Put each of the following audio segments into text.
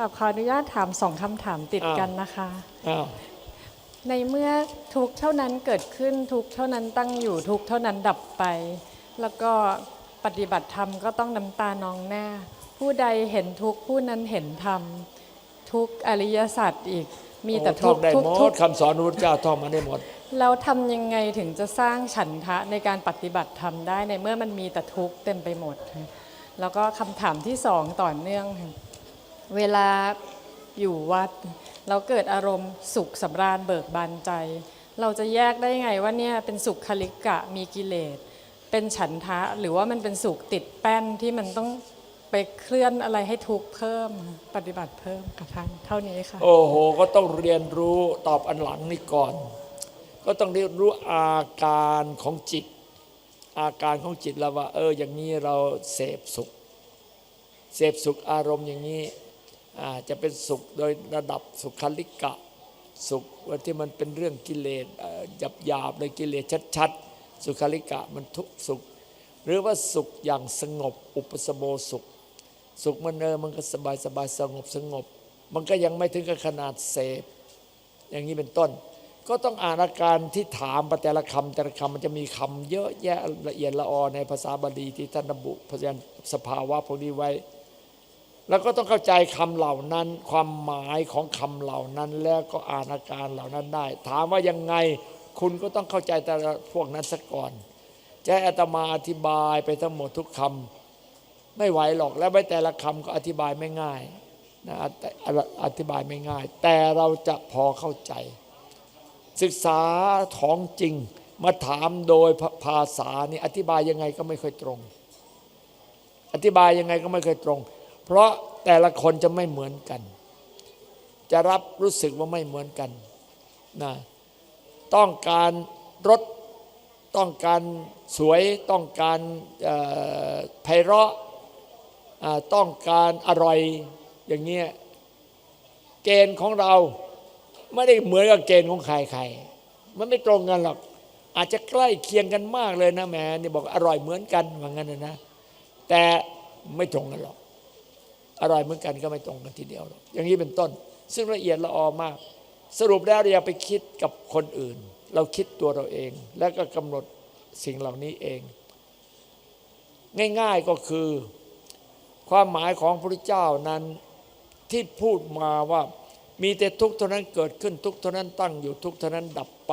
ค่ะขออนุญาตถามสองคำถามติดอ้าวกันนะคะ อ้าวในเมื่อทุกข์เท่านั้นเกิดขึ้นทุกข์เท่านั้นตั้งอยู่ทุกข์เท่านั้นดับไป แล้วก็ปฏิบัติธรรมก็ต้องน้ำตานองหน้า ผู้ใดเห็นทุกข์ผู้นั้นเห็นธรรมทุกอริยสัจอีก มีแต่โอ้ท่ทุอกงข์ได้ทุกหมข์ทุดกข์คำสอนพระพุทธเจ้าท่องมาได้หมด แล้วทำยังไงถึงจะสร้างฉันทะในการปฏิบัติธรรมได้ในเมื่อมันมีแต่ทุกข์เต็มไปหมดค่ะแล้วก็คำถามที่สองต่อเนื่องค่ะ เวลาอยู่วัดเราเกิดอารมณ์สุขสำราญเบิกบานใจ เราจะแยกได้ไงว่าเนี่ยเป็นสุขคลิกะมีกิเลส เป็นฉันทะหรือว่ามันเป็นสุขติดแป้นที่มันต้องไปเคลื่อนอะไรให้ทุกเพิ่มปฏิบัติเพิ่มกับท่านเท่านี้ค่ะ โอ้โห ก็ต้องเรียนรู้ตอบอันหลังนี่ก่อน ก็ต้องเรียนรู้อาการของจิต อาการของจิตแล้วว่า เอออย่างนี้เราเสพสุข เสพสุขอารมณ์อย่างนี้ จะเป็นสุขโดยระดับสุขคลิกะ สุขว่าที่มันเป็นเรื่องกิเลสหยาบหยาบๆเลยกิเลสชัดๆ สุขคลิกะมันทุกสุข หรือว่าสุขอย่างสงบอุปสมโมสุข สุขมันเออมันก็สบายสบายสงบสงบ มันก็ยังไม่ถึงกับขนาดเสพ อย่างนี้เป็นต้น ก็ต้องอ่านอาการที่ถามปแต่ละคำแต่ละคำมันจะมีคำเยอะแยะละเอียดละออในภาษาบาลีที่ท่านระบุพยานสภาวะพวกนี้ไว้ แล้วก็ต้องเข้าใจคำเหล่านั้น ความหมายของคำเหล่านั้นแล้วก็อ่านอาการเหล่านั้นได้ ถามว่ายังไงคุณก็ต้องเข้าใจแต่พวกนั้นซะก่อนจะอาตมาอธิบายไปทั้งหมดทุกคำไม่ไหวหรอกและไม่แต่ละคำก็อธิบายไม่ง่ายนะอธิบายไม่ง่าย แต่เราจะพอเข้าใจ ศึกษาของจริงมาถามโดยภาษานี่อธิบายยังไงก็ไม่ค่อยตรง อธิบายยังไงก็ไม่เคยตรง เพราะแต่ละคนจะไม่เหมือนกัน จะรับรู้สึกว่าไม่เหมือนกันนะต้องการรสต้องการสวยต้องการไพเราะต้องการอร่อยอย่างเงี้ยเกณฑ์ของเราไม่ได้เหมือนกับเกณฑ์ของใครๆมันไม่ตรงกันหรอก อาจจะใกล้เคียงกันมากเลยนะแหมนี่บอกอร่อยเหมือนกันว่างั้นนะแต่ไม่ตรงกันหรอก อร่อยเหมือนกันก็ไม่ตรงกันทีเดียวหรอกอย่างนี้เป็นต้น ซึ่งละเอียดละออมาก สรุปแล้วเราอย่าไปคิดกับคนอื่น เราคิดตัวเราเอง แล้วก็กำหนดสิ่งเหล่านี้เอง ง่ายๆก็คือความหมายของพระเจ้านั้นที่พูดมาว่ามีแต่ทุกข์เท่านั้นเกิดขึ้นทุกข์เท่านั้นตั้งอยู่ทุกข์เท่านั้นดับไป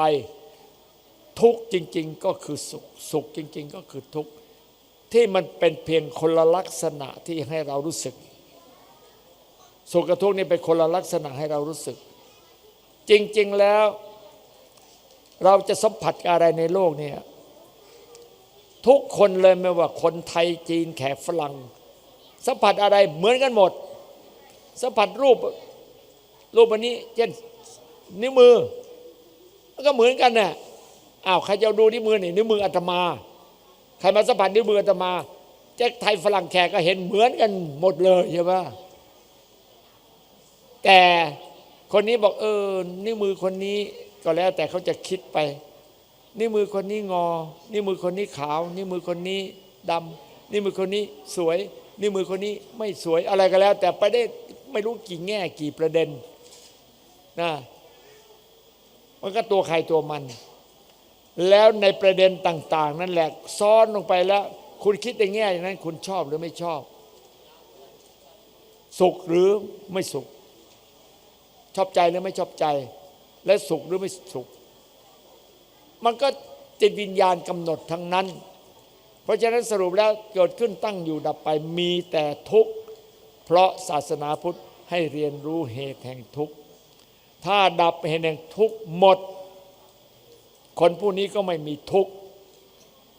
ทุกข์จริง ๆ ก็คือสุข สุขจริง ๆ ก็คือทุกข์ที่มันเป็นเพียงคนละลักษณะที่ให้เรารู้สึก สุขกับทุกข์นี่เป็นคนละลักษณะให้เรารู้สึก จริง ๆแล้ว เราจะสัมผัสอะไรในโลกเนี่ยทุกคนเลยไม่ว่าคนไทยจีนแขกฝรั่งสัมผัสอะไรเหมือนกันหมด สัมผัสรูปรูปอันนี้เช่นนิ้วมือก็เหมือนกันน่ะอ้าวใครจะดูนิ้วมือนี่นิ้วมืออาตมาใครมาสัมผัสนิ้วมืออาตมาแจ็คไทยฝรั่งแขกก็เห็นเหมือนกันหมดเลยใช่ไหม แต่คนนี้บอกเออนิ้วมือคนนี้ก็แล้วแต่เขาจะคิดไปนิ้วมือคนนี้งอ นิ้วมือคนนี้ขาว นิ้วมือคนนี้ดำนิ้วมือคนนี้สวย นิ้วมือคนนี้ไม่สวยอะไรก็แล้ว แต่ไปได้ไม่รู้กี่แง่กี่ประเด็นนะมันก็ตัวใครตัวมัน แล้วในประเด็นต่าง ๆ นั่นแหละซ้อนลงไปแล้ว คุณคิดในแง่อย่างนั้น คุณชอบหรือไม่ชอบ สุขหรือไม่สุข ชอบใจหรือไม่ชอบใจ และสุขหรือไม่สุข มันก็จิตวิญญาณกำหนดทั้งนั้น เพราะฉะนั้นสรุปแล้วเกิดขึ้นตั้งอยู่ดับไปมีแต่ทุกข์ เพราะศาสนาพุทธให้เรียนรู้เหตุแห่งทุกข์ ถ้าดับเหตุแห่งทุกข์หมด คนผู้นี้ก็ไม่มีทุกข์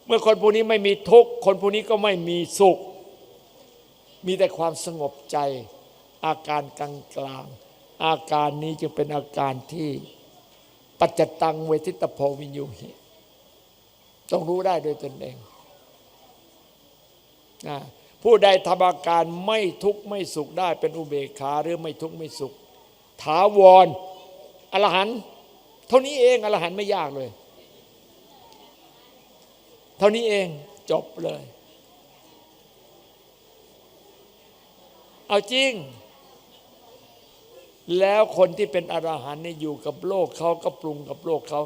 เมื่อคนผู้นี้ไม่มีทุกข์ คนผู้นี้ก็ไม่มีสุข มีแต่ความสงบใจอาการกลางกลางๆ อาการนี้จึงเป็นอาการที่ปัจจตังเวทิตโพวิญญูหิต้องรู้ได้โดยตนเองนะผู้ใดทำอาการไม่ทุกข์ไม่สุขได้เป็นอุเบกขาหรือไม่ทุกข์ไม่สุข ถาวรอรหันเท่านี้เองอรหันไม่ยากเลย เท่านี้เองจบเลย เอาจริง แล้วคนที่เป็นอรหันต์เนี่ยอยู่กับโลกเขาก็ปรุงกับโลกเขา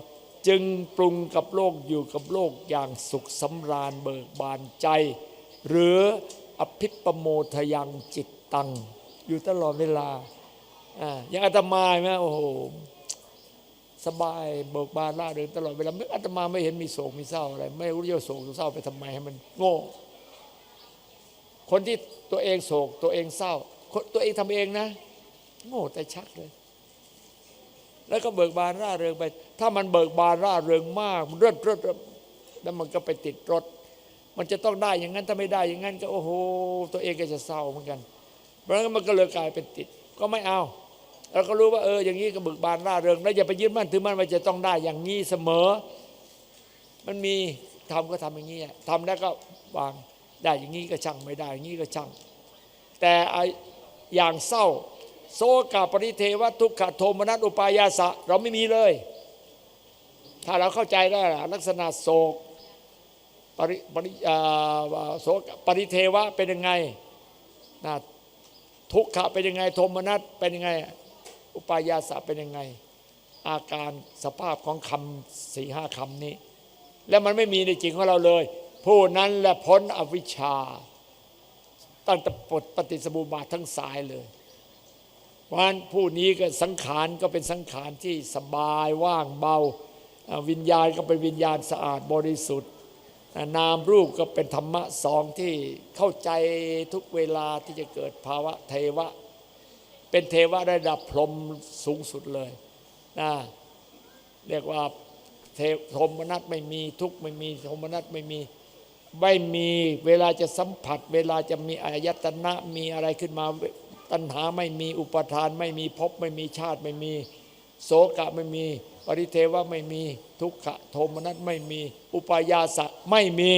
จึงปรุงกับโลกอยู่กับโลกอย่างสุขสำราญเบิกบานใจ หรืออภิปโมทยังจิตตัง อยู่ตลอดเวลาอ่าอย่างอาตมาไหมโอ้โหสบายเบิกบานร่าเริงตลอดเวลาไม่อาตมาไม่เห็นมีโศกมีเศร้าอะไร ไม่รู้จะโศกเศร้าไปทำไมให้มันโง่ คนที่ตัวเองโศกตัวเองเศร้าคนตัวเองทำเองนะ โง่แต่ชักเลย แล้วก็เบิกบานร่าเริงไป ถ้ามันเบิกบานร่าเริงมากมันเรื่อเรื่อแล้วมันก็ไปติดรถ มันจะต้องได้อย่างนั้นถ้าไม่ได้อย่างนั้นก็โอ้โหตัวเองก็จะเศร้าเหมือนกัน เพราะงั้นมันก็เลยกลายเป็นติด ก็ไม่เอาเราก็รู้ว่าเอออย่างนี้ก็เบิกบานร่าเริงแล้วอย่าไปยึดมั่นถือมั่นว่าจะต้องได้อย่างนี้เสมอ มันมีทำก็ทำอย่างนี้อะทำแล้วก็วางได้อย่างนี้ก็ช่างไม่ได้อย่างนี้ก็ช่าง แต่อ้อย่างเศร้า โซกาปริเทวทุกขโทมนัสอุปายาสะ เราไม่มีเลย ถ้าเราเข้าใจได้ลักษณะโศกปริปริอ่าโศกปริเทวะเป็นยังไงนะทุกขะเป็นยังไงโทมนัสเป็นยังไง อุปายาสะเป็นยังไง อาการสภาพของคำสี่ห้าคำนี้ แล้วมันไม่มีในจริงของเราเลย ผู้นั้นแหละพ้นอวิชชาตั้งแต่ปฏิปฏิสมุบาททั้งสายเลย เพราะฉะนั้นผู้นี้ก็สังขารก็เป็นสังขารที่สบายว่างเบา วิญญาณก็เป็นวิญญาณสะอาดบริสุทธิ์ นามรูปก็เป็นธรรมะสองที่เข้าใจทุกเวลาที่จะเกิดภาวะเทวะ เป็นเทวะระดับพรมสูงสุดเลยนะเรียกว่าเทโทมนัสไม่มีทุกไม่มีโทมนัสไม่มีไม่มีเวลาจะสัมผัส เวลาจะมีอายตนะมีอะไรขึ้นมา ตัณหาไม่มีอุปทานไม่มีภพไม่มีชาติไม่มี โสกะไม่มีปริเทวะไม่มีทุกขะโทมนัสไม่มี อุปายาสะไม่มี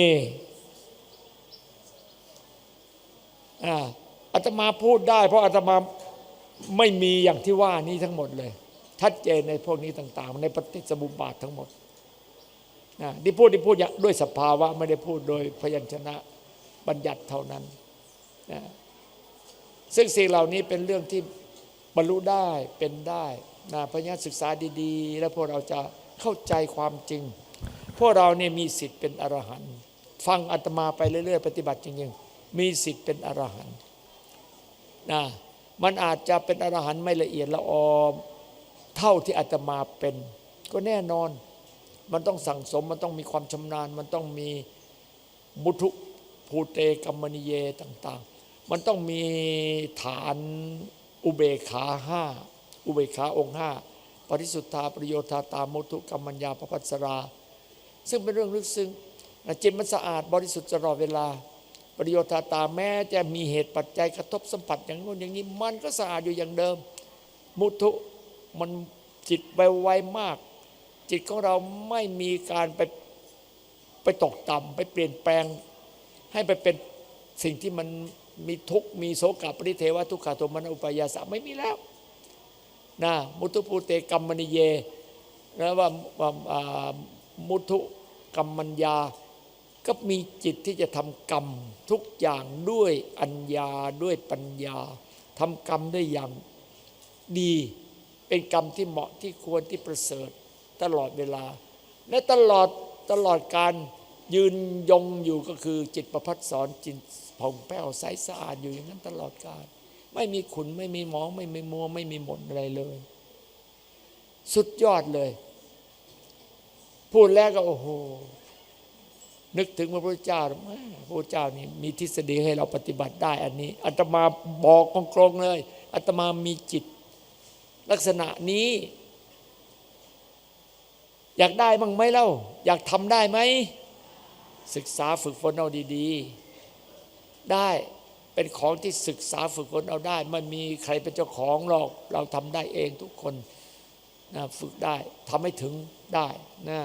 อาอาตมาพูดได้ เพราะอาตมาไม่มีอย่างที่ว่านี้ทั้งหมดเลยชัดเจนในพวกนี้ต่าง ๆ ในปฏิสมุปบาททั้งหมดนะที่พูดที่พูดด้วยสภาวะ ไม่ได้พูดโดยพยัญชนะบัญญัติเท่านั้นนะ ซึ่งสิ่งเหล่านี้เป็นเรื่องที่บรรลุได้เป็นได้นะพยาศึกษาดีๆ แล้วพวกเราจะเข้าใจความจริง พวกเราเนี่ยมีสิทธิ์เป็นอรหันต์ฟังอาตมาไปเรื่อยๆ ปฏิบัติจริงๆ มีสิทธิ์เป็นอรหันต์นะมันอาจจะเป็นอรหันต์ไม่ละเอียดละออเท่าที่อาตมาเป็น ก็แน่นอน มันต้องสั่งสมมันต้องมีความชำนาญ มันต้องมีมุทุภูเตกัมมณีเยต่าง ๆ มันต้องมีฐานอุเบกขาห้าอุเบกขาองค์ห้าปริสุทธาประโยชน์ตามมุทุกรรมัญญาปปัสสรา ซึ่งเป็นเรื่องลึกซึ้งนะจิตมันสะอาดบริสุทธิ์ตลอดเวลา ประโยชน์ตาแม้จะมีเหตุปัจจัยกระทบสัมผัสอย่างโน้นอย่างนี้มันก็สะอาดอยู่อย่างเดิม มุทุมันจิตไวไวมาก จิตของเราไม่มีการไปไปตกต่ำไปเปลี่ยนแปลง ให้ไปเป็นสิ่งที่มัน มีทุกมีโสกปริเทวทุกขโทมนอุปยาสะไม่มีแล้วนะมุทุปูเตกัมมณิเยนะว่าว่าามุทุกัมมัญญา ก็มีจิตที่จะทำกรรมทุกอย่างด้วยอัญญาด้วยปัญญาทำกรรมได้อย่างดี เป็นกรรมที่เหมาะที่ควรที่ประเสริฐตลอดเวลา และตลอดตลอดการยืนยงอยู่ก็คือจิตประพัดสอนจิต ผ่องแผ้วใสสะอาดอยู่อย่างนั้นตลอดกาลไม่มีขุนไม่มีหมอง ไม่มีมัว ไม่มีหม่นอะไรเลย สุดยอดเลย พูดแล้วก็โอ้โห นึกถึงพระพุทธเจ้าพระพุทธเจ้านี่มีทฤษฎีให้เราปฏิบัติได้ อันนี้อาตมาบอกตรงๆเลยอาตมามีจิต ลักษณะนี้ อยากได้บ้างไหมเล่า อยากทำได้ไหม ศึกษาฝึกฝนเอาดี ๆ ได้เป็นของที่ศึกษาฝึกฝนเอาได้ ไม่มีใครเป็นเจ้าของหรอกเราทำได้เองทุกคนนะฝึกได้ทำให้ถึงได้นะ